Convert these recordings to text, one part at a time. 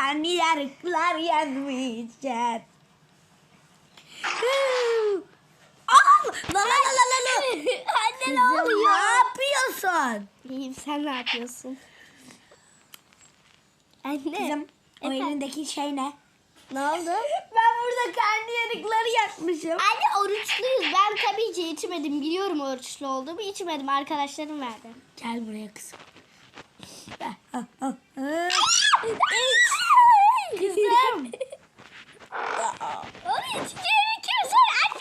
karnı yarıklar yanmayacak. Al! La la la la la la. Anne ne Kızım ne oluyor? yapıyorsun? İyiyim sen ne yapıyorsun? Anne. Kızım o Efendim? elindeki şey ne? Ne oldu? Ben burada karnı yarıkları yakmışım. Anne oruçluyuz. Ben tabii ki içmedim. Biliyorum oruçlu olduğumu. içmedim. Arkadaşlarım verdi. Gel buraya kızım. Kızım. Oruç gerekiyorsun anne.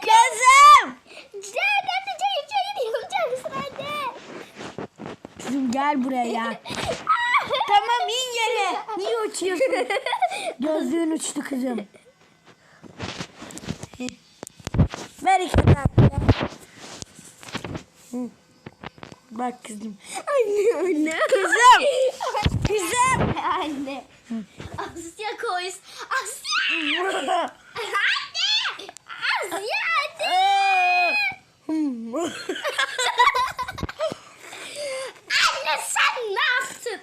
Kızım! Cehennemde çayır çayır yanacaksın anne. Kızım gel buraya. tamam in yere. Niye uçuyorsun? Gözlüğün uçtu kızım. Ver iki tane. Bak kızım. Anne anne. Kızım. Kızım. Anne. Asya koy. Asya. Anne. Asya anne. Anne sen ne yaptın?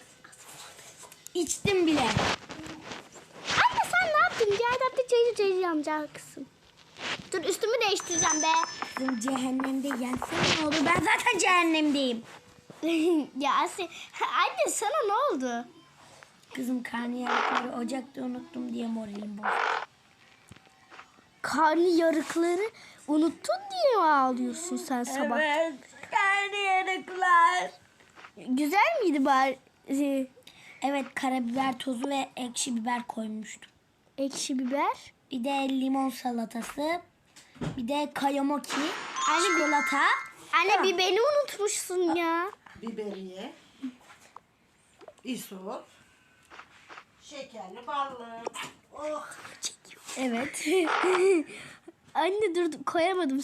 İçtim bile. Anne sen ne yaptın? Cehennemde çayır çayır yanacaksın. Dur üstümü değiştireceğim be. Kızım cehennemde yensen ne olur? Ben zaten cehennemdeyim. ya Asya. Anne sana ne oldu? Kızım karnıyarıkları ocakta unuttum diye moralim bozuldu. Karnı yarıkları unuttun diye mi ağlıyorsun sen sabah? Evet. Karnıyarıklar. Güzel miydi bari? Evet karabiber tozu ve ekşi biber koymuştum. Ekşi biber. Bir de limon salatası. Bir de kayamoki. Çikolata. Anne Tamam. bir beni unutmuşsun ya. biberiye, isot, şekerli ballı. Oh. Evet. Anne dur dur, koyamadım.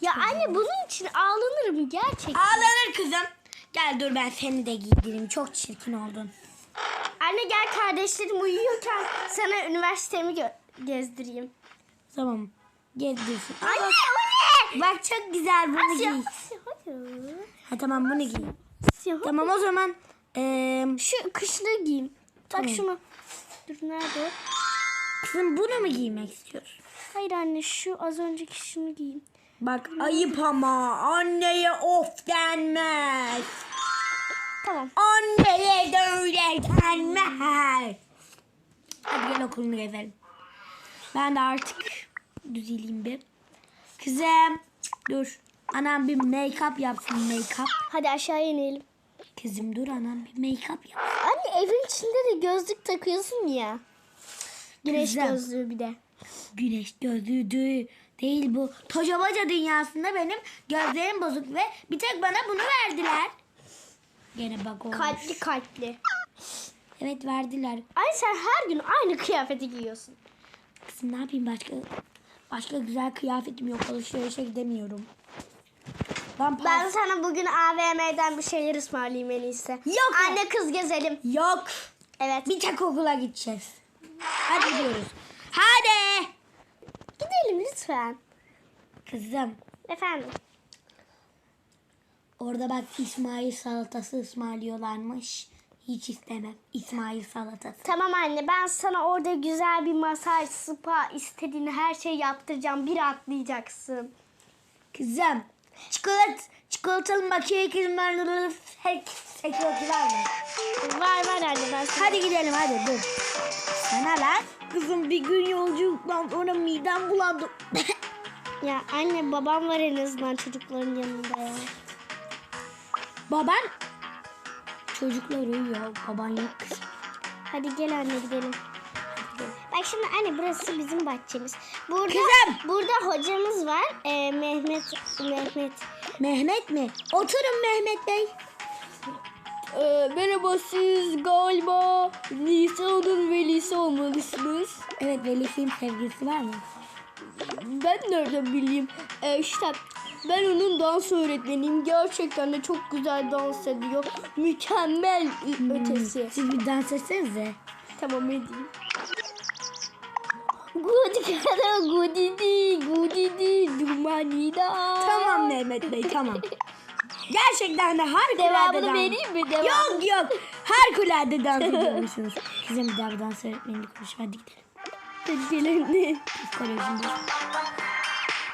Ya anne bunun için ağlanırım gerçekten. Ağlanır kızım. Gel dur ben seni de giydireyim. Çok çirkin oldun. Anne gel kardeşlerim uyuyorken sana üniversitemi gezdireyim. Tamam. Gezdirsin. Anne o ne? Bak çok güzel bunu Asya, giy. Ha tamam bunu giy. Asya. Tamam o zaman. eee, Şu kışlığı giyeyim. Bak Tamam. şunu. Dur nerede? kızım bunu mu giymek istiyorsun? Hayır anne şu az önceki şunu giyeyim. Bak ayıp ama anneye of denmez. Tamam. Anneye de öyle denmez. Hadi gel okulunu gezelim. Ben de artık düzeleyim bir. Kızım dur. Anam bir make-up yapsın make-up. Hadi aşağıya inelim. Kızım dur anam bir make-up yap. Anne evin içinde de gözlük takıyorsun ya. Güneş Güzel. gözlüğü bir de. Güneş gözlüğü dü- değil bu. Tocabaca dünyasında benim gözlerim bozuk ve bir tek bana bunu verdiler. Gene bak olmuş. Kalpli kalpli. Evet verdiler. Ay sen her gün aynı kıyafeti giyiyorsun. Kızım ne yapayım başka başka güzel kıyafetim yok alışverişe gidemiyorum. Ben, Ben ben sana bugün AVM'den bir şeyler ısmarlayayım en iyisi. Yok. Anne kız gezelim. yok. Evet. Bir tek okula gideceğiz. Hadi gidiyoruz. Hadi. Gidelim lütfen. Kızım Efendim. Orada bak İsmail salatası ısmarlıyorlarmış. Hiç istemem İsmail salatası. Tamam anne ben sana orada güzel bir masaj, spa istediğin her şeyi yaptıracağım. Bir atlayacaksın. Kızım çikolat çikolatalı makyaj kızım sekiyorlar mı? Var var anne ben sana. Hadi gidelim hadi dur. Sana lan. Kızım bir gün yolculuktan sonra midem bulandı. Ya anne babam var en azından çocukların yanında ya. Baban çocuklar uyuyor. Baban yok kızım. Hadi gel anne gidelim. Bak şimdi anne burası bizim bahçemiz. Burada Kızım! burada hocamız var. Ee, Mehmet Mehmet. Mehmet mi? Oturun Mehmet Bey. Ee, merhaba siz galiba Nisa'nın velisi olmalısınız. Evet velisiyim sevgilisi var mı? Ben nereden bileyim? Ee, işte ben onun dans öğretmeniyim. Gerçekten de çok güzel dans ediyor. Mükemmel ötesi. Siz bir dans etsenize. Tamam edeyim. Good kara gudidi gudidi dumanida. Tamam Mehmet Bey tamam. Gerçekten de harikulade Devamını dans. vereyim mi? Devamını. Yok yok. Harikulade dans ediyormuşsunuz. Kızım bir daha bu dans öğretmenini konuş. Hadi gidelim. Hadi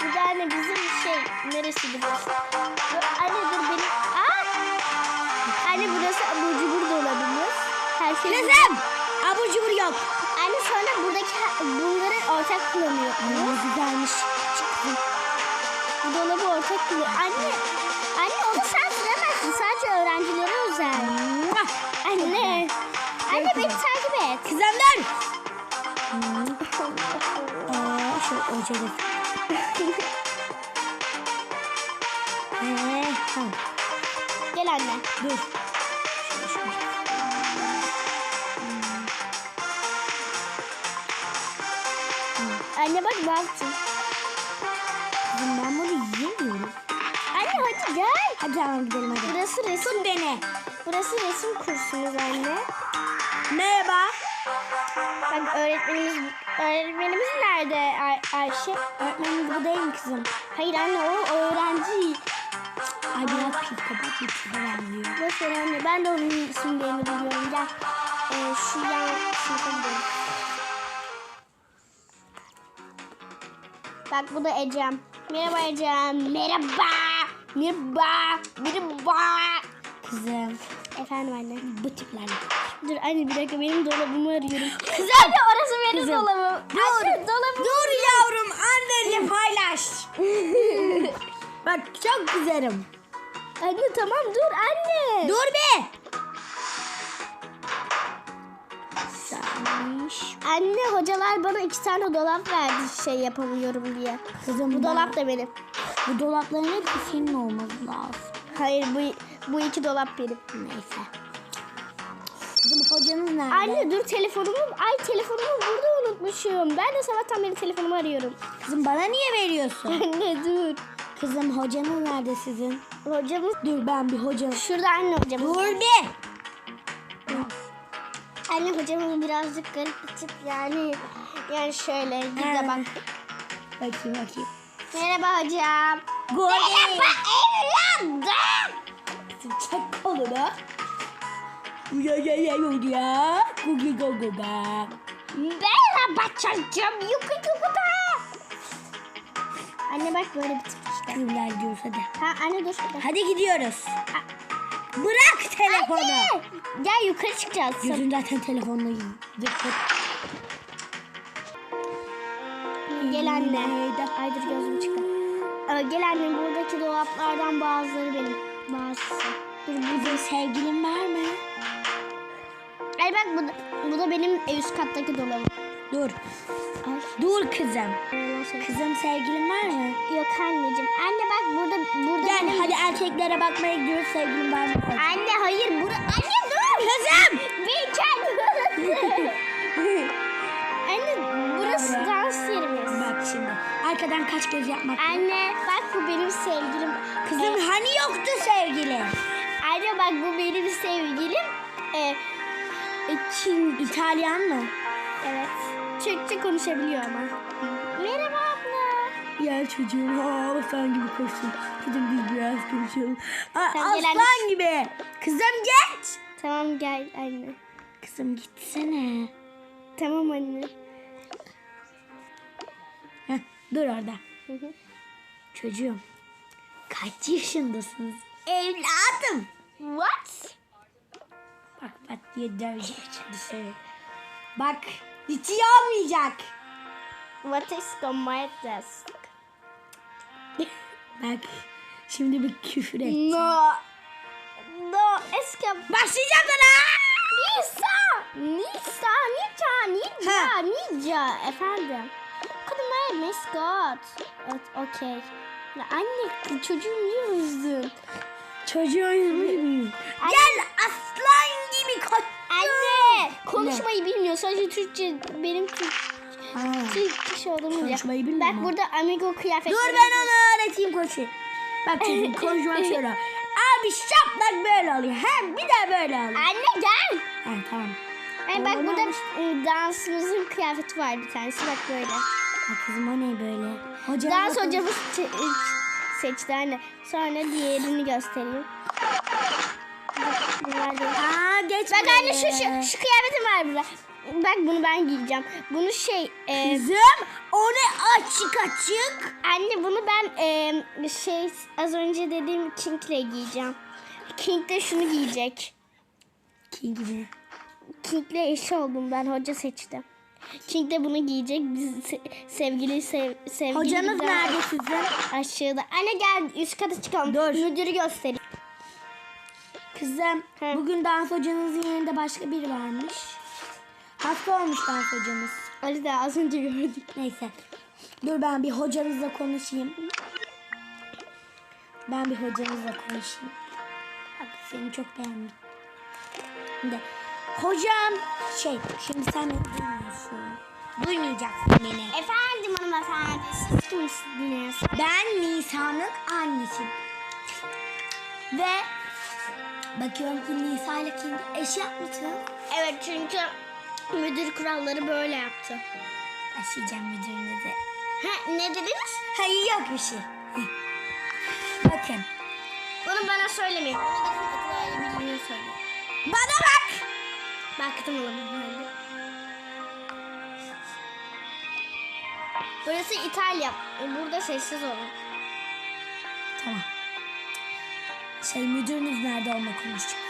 Bir de anne bizim şey neresiydi burası? Anne dur benim. Aa! Anne burası abur cubur dolabımız. Her şey. Kızım! Abur cubur yok. Anne sonra buradaki bunları ortak kullanıyor. Ne güzelmiş. Bu dolabı ortak kullanıyor. Anne, anne onu sen süremezsin. Sadece öğrencilere özel. Anne. Anne beni takip et. Kızım dur. Aa, şu ocağda. Ee, tamam. Gel anne. Dur. Anne bak ne ben bunu yiyemiyorum. Anne hadi gel. Hadi tamam gidelim hadi. Burası resim. Beni. Burası resim kursumuz anne. Merhaba. Bak öğretmenimiz öğretmenimiz nerede Ay- Ayşe? Öğretmenimiz bu değil mi kızım? Hayır anne o öğrenci. Ay biraz psikopat bir tipe benziyor. Boş anne ben de onun isimlerini biliyorum. Gel. Ee, şu yan sınıfa. Bak bu da Ecem. Merhaba Ecem. Merhaba. Merhaba. Merhaba. Kızım Efendim anne. bu tiplerle. Dur anne bir dakika benim dolabımı arıyorum. Kızım. Anne orası benim Kızım. dolabım. Dur. Anne dolabım. Dur yavrum annenle paylaş. Bak çok güzelim. Anne tamam dur anne. Dur be. Anne hocalar bana iki tane dolap verdi şey yapamıyorum diye. Kızım Bu dolap da benim. Bu dolapların hepsi senin olması lazım. Hayır bu bu iki dolap benim. Neyse. Kızım hocanız nerede? Anne dur telefonumu ay telefonumu burada unutmuşum. Ben de sabahtan beri telefonumu arıyorum. Kızım bana niye veriyorsun? Anne dur. Kızım hocanız nerede sizin? Hocamız Dur ben bir hoca. şurada anne hocamız. Dur bir. Anne hocamız birazcık garip bir tip yani. Yani şöyle Ee. bak. Bakayım bakayım. Merhaba hocam. Golden. evladım. Kolunu. Ya ya ya ya ya. Gugi go go ga. Merhaba çocuğum. Yuku yuku da. Anne bak böyle bir tip işte. Kızım gel gidiyoruz hadi. Ha anne dur. dur. Hadi gidiyoruz. Bırak telefonu. Anne. Gel yukarı çıkacağız. Yüzün zaten telefonla. Gel anne. Ay dur gözüm çıktı. Ee, gel anne buradaki dolaplardan bazıları benim. Bazısı. Dur bu Kızım sevgilin var mı? Ay bak bu da, bu da benim üst kattaki dolabım. Dur. Ay. Dur kızım. Kızım sevgilin var mı? Yok anneciğim. Anne bak burada burada Gel benim... hadi erkeklere bakmaya gidiyoruz sevgilin var mı? Anne hayır bura... Anne dur. Kızım! Bir kendi Anne burası dans yerimiz. Bak şimdi arkadan kaç göz yapmak. Anne bak bu benim sevgilim. Kızım hani yoktu sevgili? Anne bak bu benim sevgilim. Ee, Çin. İtalyan mı? Evet. Türkçe konuşabiliyor ama. Merhaba abla. Gel çocuğum ha aslan gibi koşsun. Kızım biz biraz konuşalım. A- Sen gel aslan gibi. Kızım geç. Tamam gel anne. Kızım gitsene. Tamam anne. Heh, dur orada. Hı hı. Çocuğum kaç yaşındasınız? Evladım. What? Bak bak diye dövecek şimdi seni. Bak hiç iyi olmayacak. What is my desk? Bak şimdi bir küfür et. No. No, escape. Başlayacağım sana. Nisa! Nisa! Nica! Nica! Nica! Efendim. Kadın mascot. Evet, okey. Ya anne çocuğu niye üzdün? Çocuğu üzmüş müyüm? Anne. Gel aslan gibi koş. Anne! Konuşmayı bilmiyor. Sadece Türkçe benim Türk, Ha. Türk kişi olduğumu. Konuşmayı bilmiyor Bak mu? burada amigo kıyafetleri. Dur ben onu öğreteyim koçu. Bak çocuğum konuşmak şöyle. Abi şaplak böyle oluyor. Hem bir de böyle oluyor. Anne gel. Ha, tamam. Ay bak Oğlum. burada ıı, dansımızın kıyafeti var bir tanesi. Bak böyle. Ha, kızım o ne böyle? Hoca Dans hocamız seçti anne. Sonra diğerini göstereyim. Aa geç Bak anne şu, şu, şu kıyafetim var burada. Bak bunu ben giyeceğim. Bunu şey e, Kızım o ne açık açık. anne bunu ben e, şey az önce dediğim King'le giyeceğim. King de şunu giyecek. Kim gibi? King'le eşi oldum ben hoca seçtim. King de bunu giyecek. Biz se- sevgili sev, sevgili Hocanız nerede sizin? Aşağıda. Anne gel üst kata çıkalım. Dur. Müdürü göstereyim. Kızım He. bugün dans hocanızın yerinde başka biri varmış. Hasta olmuş dans hocamız. Ali de az önce gördük. Neyse. Dur ben bir hocanızla konuşayım. Ben bir hocanızla konuşayım. Bak seni çok beğendim. Şimdi, hocam şey şimdi sen duymuyorsun. Duymayacaksın beni. Efendim hanımefendi siz kimsiniz? Ben Nisa'nın annesi. Ve bakıyorum ki Nisa ile kendi eş yapmışsın. Evet çünkü müdür kuralları böyle yaptı. Başlayacağım müdürünüze. Ha, ne dediniz? Hayır yok bir şey. Bakın. Bunu bana söylemeyin. Bunu söyleyin. Bana bak. Baktım hanımefendi. Burası İtalya. Burada sessiz olun. Tamam. Şey müdürünüz nerede onunla konuşacak.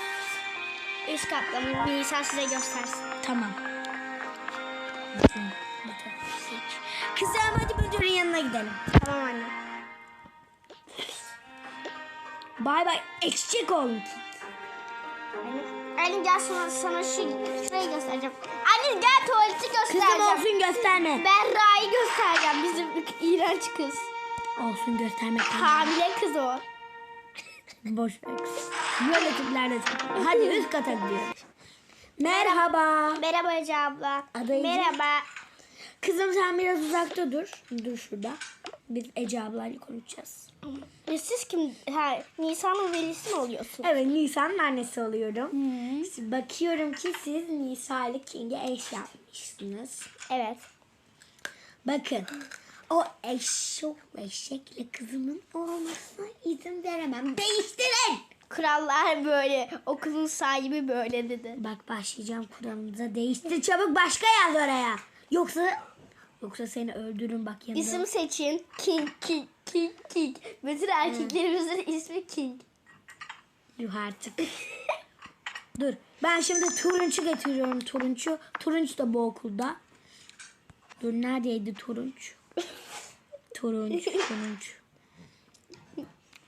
Üst katta Nisa size göstersin. Tamam. Kızım hadi müdürün yanına gidelim. Tamam anne. Bay bay. Eşek oğlum. Anne gel sana, sana şu şurayı göstereceğim. Anne gel tuvaleti Kızım göstereceğim. olsun gösterme. Ben Ra'yı göstereceğim. Bizim iğrenç kız. Olsun göstermek. Hamile kız o. Boş ver kız. Böyle tiplerle. Hadi üst kata gidiyoruz. Merhaba. Merhaba Ece abla. Ece. Merhaba. Kızım sen biraz uzakta dur. Dur şurada. Biz Ece ablayla konuşacağız. E, Siz kim? Ha, Nisan'ın velisi mi oluyorsunuz? Evet Nisa'nın annesi oluyorum. Şimdi Bakıyorum ki siz Nisa ile King'e eş yapmışsınız. Evet. Bakın o eşşoğlu eşekle kızımın olmasına izin veremem. Değiştirin. Kurallar böyle. Okulun sahibi böyle dedi. Bak başlayacağım kuralınıza değiştir çabuk başka yaz oraya. Yoksa yoksa seni öldürürüm bak yanında. İsim seçin. King, King, King, King. Bütün erkeklerimizin ismi King. Yuh artık. Dur ben şimdi turuncu getiriyorum turuncu. Turunç da bu okulda. Dur neredeydi turunç? Turunç, turunç.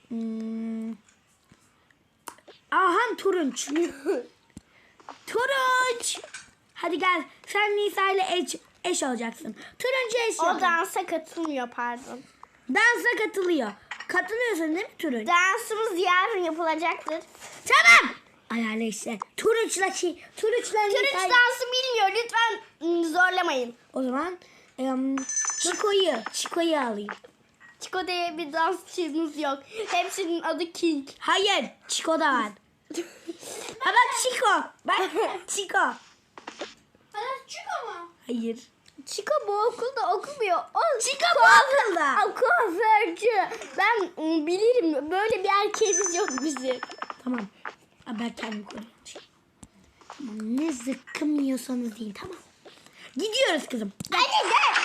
Hmm. Aha turunç. turunç. Hadi gel. Sen Nisa ile eş, eş olacaksın. Turuncu eş O yapın. dansa katılmıyor pardon. Dansa katılıyor. Katılıyorsun değil mi turunç? Dansımız yarın yapılacaktır. Tamam. Ayarla işte. Turunçla şey. Turunçla Turunç dansı bilmiyor. Lütfen ım, zorlamayın. O zaman um, Chico'yu, Chico'yu alayım. Chico diye bir dansçımız yok. Hepsinin adı King. Hayır, Chico da var. ha bak Chico. Bak Chico. Chico mu? Hayır. Chico bu okulda okumuyor. O Chico bu okulda. Kuaförcü. Ben bilirim. Böyle bir erkeğimiz yok bizim. Tamam. Ha, ben kendim koyayım. Ne zıkkım yiyorsanız yiyin tamam. Gidiyoruz kızım. Anne gel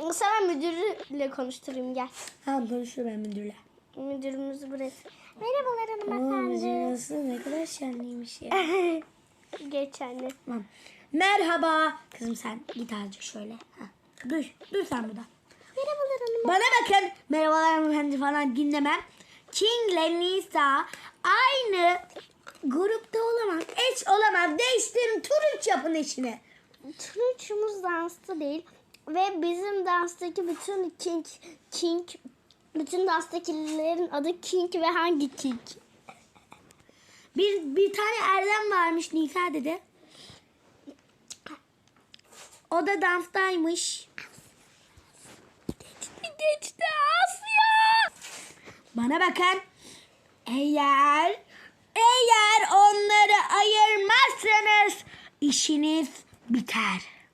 anne. Sana müdürle konuşturayım gel. Tamam konuşur ben müdürle. Müdürümüz burası. Merhabalar Oo, hanımefendi. müdür nasıl ne kadar şenliymiş ya. Geç anne. Tamam. Merhaba. Kızım sen git azıcık şöyle. Ha. Dur, dur sen burada. Merhabalar hanım. Bana bakın. Merhabalar hanımefendi falan dinlemem. King ile Nisa aynı grupta olamaz. Eş olamaz. Değiştirin. Turunç yapın işini. Turunçumuz dansta değil. Ve bizim danstaki bütün King, King, bütün danstakilerin adı King ve hangi King? Bir, bir tane Erdem varmış Nisa dedi. O da danstaymış. Geçti Asya. Bana bakın. Eğer eğer onları ayırmazsanız işiniz biter.